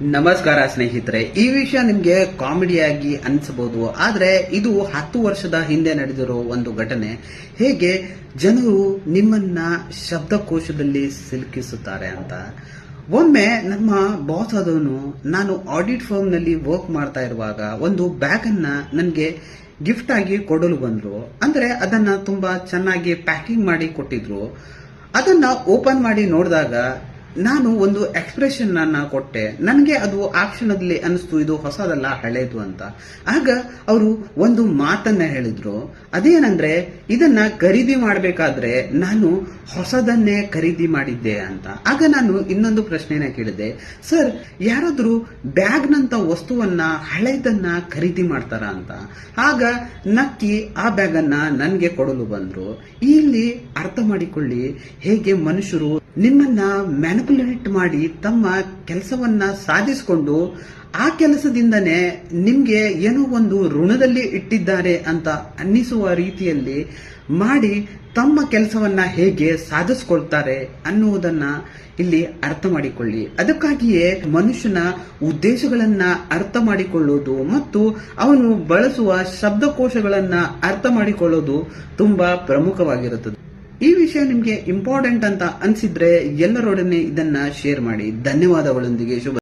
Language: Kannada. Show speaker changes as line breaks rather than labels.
ನಮಸ್ಕಾರ ಸ್ನೇಹಿತರೆ, ಈ ವಿಷಯ ನಿಮಗೆ ಕಾಮಿಡಿಯಾಗಿ ಅನಿಸಬಹುದು, ಆದರೆ ಇದು ಹತ್ತು ವರ್ಷದ ಹಿಂದೆ ನಡೆದಿರೋ ಒಂದು ಘಟನೆ. ಹೇಗೆ ಜನರು ನಿಮ್ಮನ್ನ ಶಬ್ದಕೋಶದಲ್ಲಿ ಸಿಲುಕಿಸುತ್ತಾರೆ ಅಂತ. ಒಮ್ಮೆ ನಮ್ಮ ಬಾಸ್ ಆದವನು ನಾನು ಆಡಿಟ್ ಫರ್ಮ್ನಲ್ಲಿ ವರ್ಕ್ ಮಾಡ್ತಾ ಇರುವಾಗ ಒಂದು ಬ್ಯಾಗ್ ಅನ್ನ ನನಗೆ ಗಿಫ್ಟ್ ಆಗಿ ಕೊಡಲು ಬಂದ್ರು. ಅಂದ್ರೆ ಅದನ್ನ ತುಂಬಾ ಚೆನ್ನಾಗಿ ಪ್ಯಾಕಿಂಗ್ ಮಾಡಿ ಕೊಟ್ಟಿದ್ರು. ಅದನ್ನ ಓಪನ್ ಮಾಡಿ ನೋಡಿದಾಗ ನಾನು ಒಂದು ಎಕ್ಸ್ಪ್ರೆಷನ್ ಅನ್ನ ಕೊಟ್ಟೆ. ನನಗೆ ಅದು ಆ ಕ್ಷಣದಲ್ಲಿ ಅನಿಸ್ತು, ಇದು ಹೊಸದಲ್ಲ, ಹಳೇದು ಅಂತ. ಆಗ ಅವರು ಒಂದು ಮಾತನ್ನ ಹೇಳಿದ್ರು. ಅದೇನಂದ್ರೆ, ಇದನ್ನ ಖರೀದಿ ಮಾಡಬೇಕಾದ್ರೆ ನಾನು ಹೊಸದನ್ನೇ ಖರೀದಿ ಮಾಡಿದ್ದೆ ಅಂತ. ಆಗ ನಾನು ಇನ್ನೊಂದು ಪ್ರಶ್ನೆನ ಕೇಳಿದೆ. ಸರ್, ಯಾರಾದ್ರೂ ಬ್ಯಾಗ್ನಂತ ವಸ್ತುವನ್ನ ಹಳೆಯದನ್ನ ಖರೀದಿ ಮಾಡ್ತಾರ ಅಂತ. ಆಗ ನಕ್ಕಿ ಆ ಬ್ಯಾಗ್ ಅನ್ನ ನನಗೆ ಕೊಡಲು ಬಂದ್ರು. ಇಲ್ಲಿ ಅರ್ಥ ಮಾಡಿಕೊಳ್ಳಿ, ಹೇಗೆ ಮನುಷ್ಯರು ನಿಮ್ಮನ್ನ ಮ್ಯಾನಿಪುಲೇಟ್ ಮಾಡಿ ತಮ್ಮ ಕೆಲಸವನ್ನ ಸಾಧಿಸಿಕೊಂಡು ಆ ಕೆಲಸದಿಂದನೇ ನಿಮ್ಗೆ ಏನೋ ಒಂದು ಋಣದಲ್ಲಿ ಇಟ್ಟಿದ್ದಾರೆ ಅಂತ ಅನ್ನಿಸುವ ರೀತಿಯಲ್ಲಿ ಮಾಡಿ ತಮ್ಮ ಕೆಲಸವನ್ನ ಹೇಗೆ ಸಾಧಿಸ್ಕೊಳ್ತಾರೆ ಅನ್ನುವುದನ್ನ ಇಲ್ಲಿ ಅರ್ಥ ಮಾಡಿಕೊಳ್ಳಿ. ಅದಕ್ಕಾಗಿಯೇ ಮನುಷ್ಯನ ಉದ್ದೇಶಗಳನ್ನ ಅರ್ಥ ಮಾಡಿಕೊಳ್ಳೋದು ಮತ್ತು ಅವನು ಬಳಸುವ ಶಬ್ದಕೋಶಗಳನ್ನ ಅರ್ಥ ಮಾಡಿಕೊಳ್ಳೋದು ತುಂಬಾ ಪ್ರಮುಖವಾಗಿರುತ್ತದೆ. ಈ ವಿಷಯ ನಿಮಗೆ ಇಂಪಾರ್ಟೆಂಟ್ ಅಂತ ಅನ್ಸಿದ್ರೆ ಎಲ್ಲರೊಡನೆ ಇದನ್ನ ಶೇರ್ ಮಾಡಿ. ಧನ್ಯವಾದಗಳೊಂದಿಗೆ. ಶುಭ